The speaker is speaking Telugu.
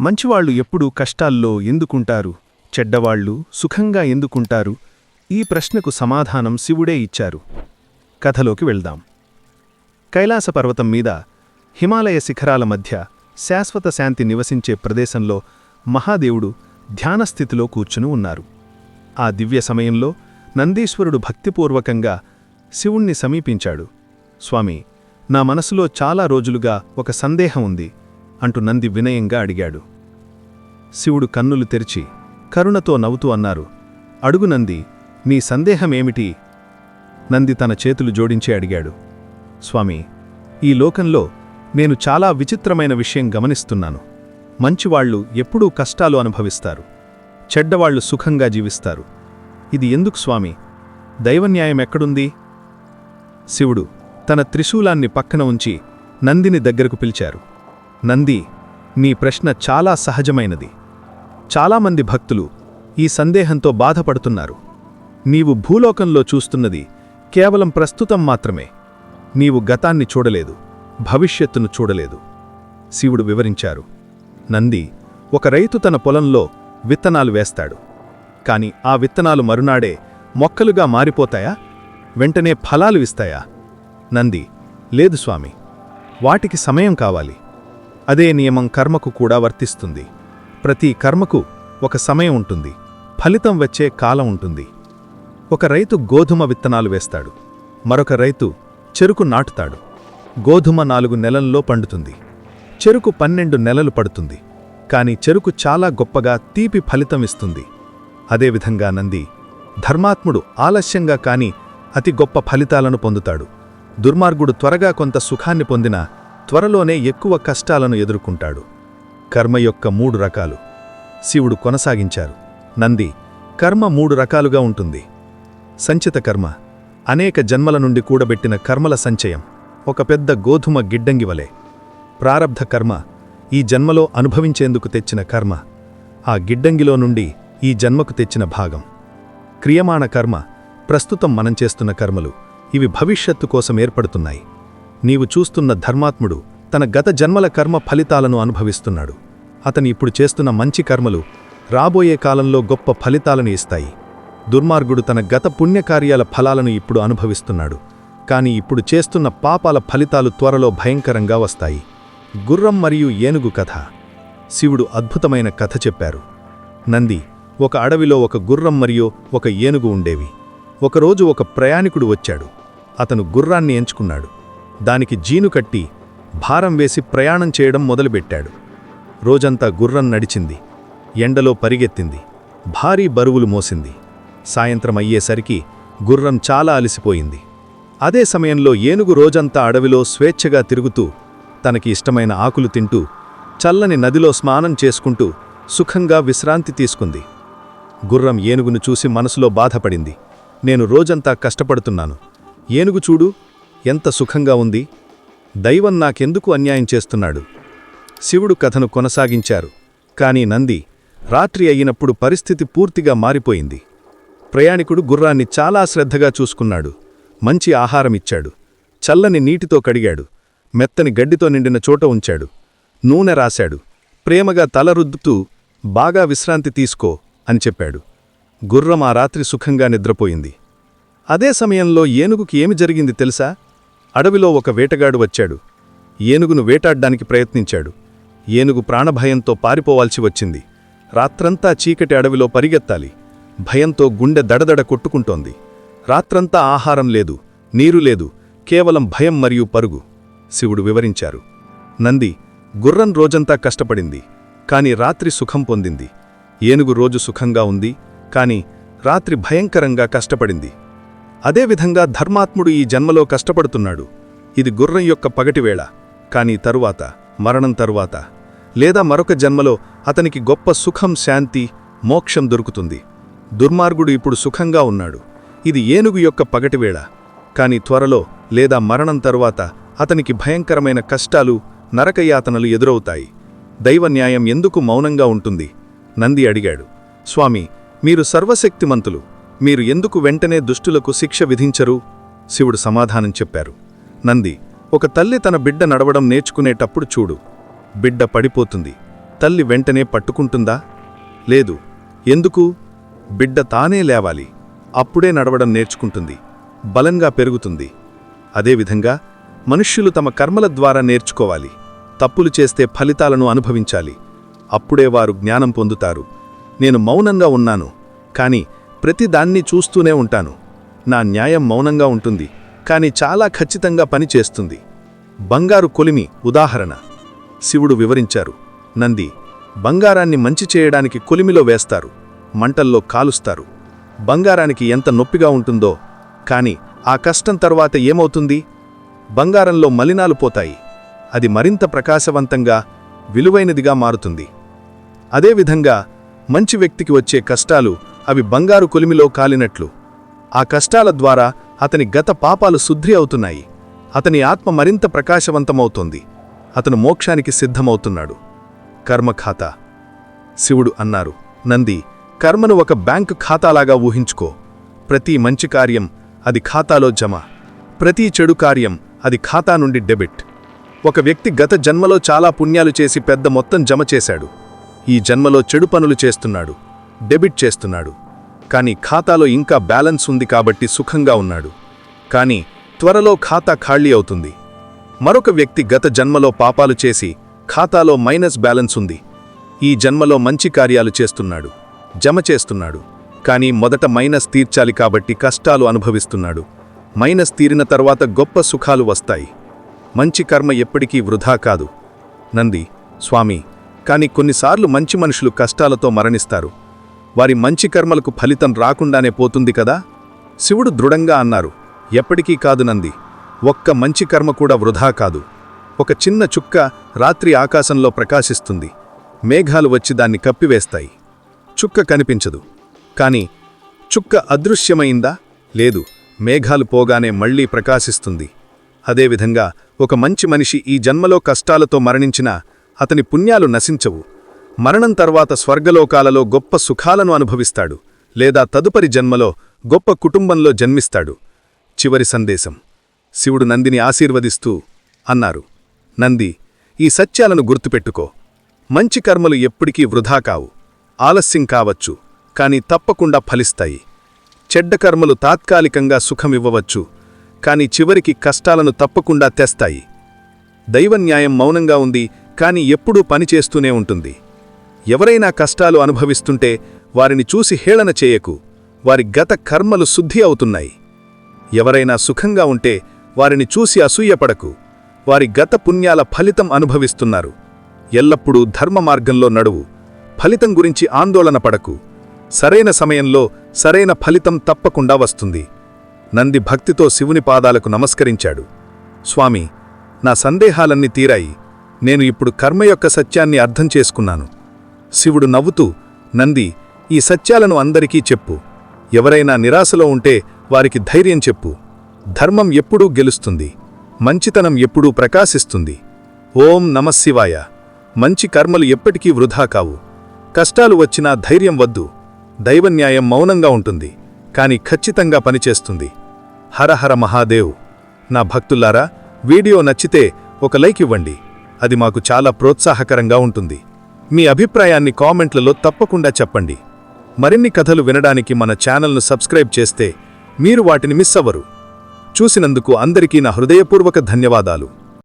మంచివాళ్ళు ఎప్పుడూ కష్టాల్లో ఎందుకుంటారు? చెడ్డవాళ్ళు సుఖంగా ఎందుకుంటారు? ఈ ప్రశ్నకు సమాధానం శివుడే ఇచ్చారు. కథలోకి వెళ్దాం. కైలాస పర్వతం మీద హిమాలయ శిఖరాల మధ్య శాశ్వత శాంతి నివసించే ప్రదేశంలో మహాదేవుడు ధ్యానస్థితిలో కూర్చుని ఉన్నారు. ఆ దివ్య సమయంలో నందీశ్వరుడు భక్తిపూర్వకంగా శివుణ్ణి సమీపించాడు. స్వామి నా మనసులో చాలా రోజులుగా ఒక సందేహం ఉంది. అంటూ నంది వినయంగా అడిగాడు. శివుడు కన్నులు తెరిచి కరుణతో నవ్వుతూ అన్నారు అడుగు నంది నీ సందేహమేమిటి? నంది తన చేతులు జోడించి అడిగాడు. స్వామి ఈ లోకంలో నేను చాలా విచిత్రమైన విషయం గమనిస్తున్నాను. మంచివాళ్ళు ఎప్పుడూ కష్టాలు అనుభవిస్తారు. చెడ్డవాళ్ళు సుఖంగా జీవిస్తారు. ఇది ఎందుకు స్వామి? దైవన్యాయం ఎక్కడుంది? శివుడు తన త్రిశూలాన్ని పక్కన ఉంచి నందిని దగ్గరకు పిలిచారు. నంది నీ ప్రశ్న చాలా సహజమైనది. చాలామంది భక్తులు ఈ సందేహంతో బాధపడుతున్నారు. నీవు భూలోకంలో చూస్తున్నది కేవలం ప్రస్తుతం మాత్రమే. నీవు గతాన్ని చూడలేదు భవిష్యత్తును చూడలేదు. శివుడు వివరించారు. నంది ఒక రైతు తన పొలంలో విత్తనాలు వేస్తాడు. కాని ఆ విత్తనాలు మరునాడే మొక్కలుగా మారిపోతాయా? వెంటనే ఫలాలు ఇస్తాయా? నంది లేదు స్వామి వాటికి సమయం కావాలి. అదే నియమం కర్మకు కూడా వర్తిస్తుంది. ప్రతి కర్మకు ఒక సమయం ఉంటుంది. ఫలితం వచ్చే కాలం ఉంటుంది. ఒక రైతు గోధుమ విత్తనాలు వేస్తాడు. మరొక రైతు చెరుకు నాటుతాడు. గోధుమ నాలుగు నెలల్లో పండుతుంది. చెరుకు పన్నెండు నెలలు పడుతుంది. కాని చెరుకు చాలా గొప్పగా తీపి ఫలితం ఇస్తుంది. అదేవిధంగా నంది ధర్మాత్ముడు ఆలస్యంగా కాని అతి గొప్ప ఫలితాలను పొందుతాడు. దుర్మార్గుడు త్వరగా కొంత సుఖాన్ని పొందినా త్వరలోనే ఎక్కువ కష్టాలను ఎదుర్కొంటాడు. కర్మ యొక్క మూడు రకాలు. శివుడు కొనసాగించారు. నంది కర్మ మూడు రకాలుగా ఉంటుంది. సంచిత కర్మ. అనేక జన్మల నుండి కూడబెట్టిన కర్మల సంచయం. ఒక పెద్ద గోధుమ గిడ్డంగివలే ప్రారబ్ధ కర్మ. ఈ జన్మలో అనుభవించేందుకు తెచ్చిన కర్మ. ఆ గిడ్డంగిలో నుండి ఈ జన్మకు తెచ్చిన భాగం. క్రియమాణ కర్మ. ప్రస్తుతం మనం చేస్తున్న కర్మలు. ఇవి భవిష్యత్తు కోసం ఏర్పడుతున్నాయి. నీవు చూస్తున్న ధర్మాత్ముడు తన గత జన్మల కర్మ ఫలితాలను అనుభవిస్తున్నాడు. అతని ఇప్పుడు చేస్తున్న మంచి కర్మలు రాబోయే కాలంలో గొప్ప ఫలితాలను ఇస్తాయి. దుర్మార్గుడు తన గత పుణ్యకార్యాల ఫలాలను ఇప్పుడు అనుభవిస్తున్నాడు. కాని ఇప్పుడు చేస్తున్న పాపాల ఫలితాలు త్వరలో భయంకరంగా వస్తాయి. గుర్రం మరియు ఏనుగు కథ. శివుడు అద్భుతమైన కథ చెప్పారు. నంది ఒక అడవిలో ఒక గుర్రం మరియు ఒక ఏనుగు ఉండేవి. ఒకరోజు ఒక ప్రయాణికుడు వచ్చాడు. అతను గుర్రాన్ని ఎంచుకున్నాడు. దానికి జీను కట్టి భారం వేసి ప్రయాణం చేయడం మొదలుపెట్టాడు. రోజంతా గుర్రం నడిచింది. ఎండలో పరిగెత్తింది. భారీ బరువులు మోసింది. సాయంత్రం అయ్యేసరికి గుర్రం చాలా అలసిపోయింది. అదే సమయంలో ఏనుగు రోజంతా అడవిలో స్వేచ్ఛగా తిరుగుతూ తనకి ఇష్టమైన ఆకులు తింటూ చల్లని నదిలో స్నానం చేసుకుంటూ సుఖంగా విశ్రాంతి తీసుకుంది. గుర్రం ఏనుగును చూసి మనసులో బాధపడింది. నేను రోజంతా కష్టపడుతున్నాను. ఏనుగు చూడు ఎంత సుఖంగా ఉంది? దైవం నాకెందుకు అన్యాయం చేస్తున్నాడు? శివుడు కథను కొనసాగించారు. కాని నంది రాత్రి అయినప్పుడు పరిస్థితి పూర్తిగా మారిపోయింది. ప్రయాణికుడు గుర్రాన్ని చాలా శ్రద్ధగా చూసుకున్నాడు. మంచి ఆహారమిచ్చాడు చల్లని నీటితో కడిగాడు. మెత్తని గడ్డితో నిండిన చోట ఉంచాడు. నూనె రాశాడు. ప్రేమగా తలరుద్దుతూ బాగా విశ్రాంతి తీసుకో అని చెప్పాడు. గుర్రం ఆ రాత్రి సుఖంగా నిద్రపోయింది. అదే సమయంలో ఏనుగుకి ఏమి జరిగింది తెలుసా? అడవిలో ఒక వేటగాడు వచ్చాడు. ఏనుగును వేటాడ్డానికి ప్రయత్నించాడు. ఏనుగు ప్రాణభయంతో పారిపోవాల్సి వచ్చింది. రాత్రంతా చీకటి అడవిలో పరిగెత్తాలి. భయంతో గుండె దడదడ కొట్టుకుంటోంది. రాత్రంతా ఆహారం లేదు నీరు లేదు కేవలం భయం మరియు పరుగు శివుడు వివరించారు. నంది గుర్రం రోజంతా కష్టపడింది కాని రాత్రి సుఖం పొందింది. ఏనుగు రోజు సుఖంగా ఉంది కాని రాత్రి భయంకరంగా కష్టపడింది. అదేవిధంగా ధర్మాత్ముడు ఈ జన్మలో కష్టపడుతున్నాడు. ఇది గుర్రం యొక్క పగటివేళ కాని తరువాత మరణం తరువాత లేదా మరొక జన్మలో అతనికి గొప్ప సుఖం శాంతి మోక్షం దొరుకుతుంది. దుర్మార్గుడు ఇప్పుడు సుఖంగా ఉన్నాడు. ఇది ఏనుగు యొక్క పగటివేళ కాని త్వరలో లేదా మరణం తరువాత అతనికి భయంకరమైన కష్టాలు నరకయాతనలు ఎదురవుతాయి. దైవన్యాయం ఎందుకు మౌనంగా ఉంటుంది? నంది అడిగాడు. స్వామి మీరు సర్వశక్తిమంతులు. మీరు ఎందుకు వెంటనే దుష్టులకు శిక్ష విధించరు? శివుడు సమాధానం చెప్పారు. నంది ఒక తల్లి తన బిడ్డ నడవడం నేర్చుకునేటప్పుడు చూడు. బిడ్డ పడిపోతుంది. తల్లి వెంటనే పట్టుకుంటుందా? లేదు. ఎందుకు? బిడ్డ తానే లేవాలి. అప్పుడే నడవడం నేర్చుకుంటుంది. బలంగా పెరుగుతుంది. అదేవిధంగా మనుష్యులు తమ కర్మల ద్వారా నేర్చుకోవాలి. తప్పులు చేస్తే ఫలితాలను అనుభవించాలి. అప్పుడే వారు జ్ఞానం పొందుతారు. నేను మౌనంగా ఉన్నాను. కాని ప్రతిదాన్ని చూస్తూనే ఉంటాను. నా న్యాయం మౌనంగా ఉంటుంది కానీ చాలా ఖచ్చితంగా పనిచేస్తుంది బంగారు కొలిమి ఉదాహరణ. శివుడు వివరించారు. నంది బంగారాన్ని మంచి చేయడానికి కొలిమిలో వేస్తారు మంటల్లో కాలుస్తారు. బంగారానికి ఎంత నొప్పిగా ఉంటుందో కాని ఆ కష్టం తర్వాత ఏమవుతుంది? బంగారంలో మలినాలు పోతాయి. అది మరింత ప్రకాశవంతంగా విలువైనదిగా మారుతుంది. అదేవిధంగా మంచి వ్యక్తికి వచ్చే కష్టాలు అవి బంగారు కొలిమిలో కాలినట్లు. ఆ కష్టాల ద్వారా అతని గత పాపాలు శుద్ధి అవుతున్నాయి. అతని ఆత్మ మరింత ప్రకాశవంతమవుతోంది. అతను మోక్షానికి సిద్ధమవుతున్నాడు. కర్మఖాతా. శివుడు అన్నారు నంది కర్మను ఒక బ్యాంకు ఖాతాలాగా ఊహించుకో. ప్రతి మంచి కార్యం అది ఖాతాలో జమ. ప్రతి చెడు కార్యం అది ఖాతా నుండి డెబిట్. ఒక వ్యక్తి గత జన్మలో చాలా పుణ్యాలు చేసి పెద్ద మొత్తం జమ చేశాడు. ఈ జన్మలో చెడు పనులు చేస్తున్నాడు. డెబిట్ చేస్తున్నాడు. కానీ ఖాతాలో ఇంకా బ్యాలెన్స్ ఉంది కాబట్టి సుఖంగా ఉన్నాడు. కానీ త్వరలో ఖాతా ఖాళీ అవుతుంది. మరొక వ్యక్తి గత జన్మలో పాపాలు చేసి ఖాతాలో మైనస్ బ్యాలెన్స్ ఉంది. ఈ జన్మలో మంచి కార్యాలు చేస్తున్నాడు. జమ చేస్తున్నాడు. కానీ మొదట మైనస్ తీర్చాలి కాబట్టి కష్టాలు అనుభవిస్తున్నాడు. మైనస్ తీరిన తర్వాత గొప్ప సుఖాలు వస్తాయి. మంచి కర్మ ఎప్పటికీ వృధా కాదు. నంది స్వామి కాని కొన్నిసార్లు మంచి మనుషులు కష్టాలతో మరణిస్తారు. వారి మంచి కర్మలకు ఫలితం రాకుండానే పోతుంది కదా? శివుడు దృఢంగా అన్నారు ఎప్పటికీ కాదు నంది. ఒక్క మంచి కర్మ కూడా వృధా కాదు. ఒక చిన్న చుక్క రాత్రి ఆకాశంలో ప్రకాశిస్తుంది. మేఘాలు వచ్చి దాన్ని కప్పివేస్తాయి. చుక్క కనిపించదు. కాని చుక్క అదృశ్యమైందా? లేదు. మేఘాలు పోగానే మళ్ళీ ప్రకాశిస్తుంది. అదేవిధంగా ఒక మంచి మనిషి ఈ జన్మలో కష్టాలతో మరణించినా అతని పుణ్యాలు నశించవు. మరణం తర్వాత స్వర్గలోకాలలో గొప్ప సుఖాలను అనుభవిస్తాడు లేదా తదుపరి జన్మలో గొప్ప కుటుంబంలో జన్మిస్తాడు. చివరి సందేశం. శివుడు నందిని ఆశీర్వదిస్తూ అన్నారు నంది ఈ సత్యాలను గుర్తుపెట్టుకో. మంచి కర్మలు ఎప్పటికీ వృధా కావు. ఆలస్యం కావచ్చు కాని తప్పకుండా ఫలిస్తాయి. చెడ్డ కర్మలు తాత్కాలికంగా సుఖమివ్వవచ్చు కాని చివరికి కష్టాలను తప్పకుండా తెస్తాయి. దైవన్యాయం మౌనంగా ఉంది కాని ఎప్పుడూ పనిచేస్తూనే ఉంటుంది. ఎవరైనా కష్టాలు అనుభవిస్తుంటే వారిని చూసి హేళన చేయకు. వారి గత కర్మలు శుద్ధి అవుతున్నాయి. ఎవరైనా సుఖంగా ఉంటే వారిని చూసి అసూయపడకు. వారి గత పుణ్యాల ఫలితం అనుభవిస్తున్నారు. ఎల్లప్పుడూ ధర్మ మార్గంలో నడువు. ఫలితం గురించి ఆందోళన పడకు. సరైన సమయంలో సరైన ఫలితం తప్పకుండా వస్తుంది. నంది భక్తితో శివుని పాదాలకు నమస్కరించాడు. స్వామి నా సందేహాలన్నీ తీరాయి. నేను ఇప్పుడు కర్మ యొక్క సత్యాన్ని అర్థం చేసుకున్నాను. శివుడు నవ్వుతూ నంది ఈ సత్యాలను అందరికీ చెప్పు. ఎవరైనా నిరాశలో ఉంటే వారికి ధైర్యం చెప్పు. ధర్మం ఎప్పుడూ గెలుస్తుంది. మంచితనం ఎప్పుడూ ప్రకాశిస్తుంది. ఓం నమశివాయ మంచి కర్మలు ఎప్పటికీ వృధా కావు. కష్టాలు వచ్చినా ధైర్యం వద్దు. దైవన్యాయం మౌనంగా ఉంటుంది. కాని ఖచ్చితంగా పనిచేస్తుంది. హరహర మహాదేవ్. నా భక్తుల్లారా వీడియో నచ్చితే ఒక లైక్ ఇవ్వండి. అది మాకు చాలా ప్రోత్సాహకరంగా ఉంటుంది. మీ అభిప్రాయాన్ని కామెంట్లలో తప్పకుండా చెప్పండి. మరిన్ని కథలు వినడానికి మన ఛానల్ను సబ్స్క్రైబ్ చేస్తే మీరు వాటిని మిస్ అవ్వరు. చూసినందుకు అందరికీ నా హృదయపూర్వక ధన్యవాదాలు.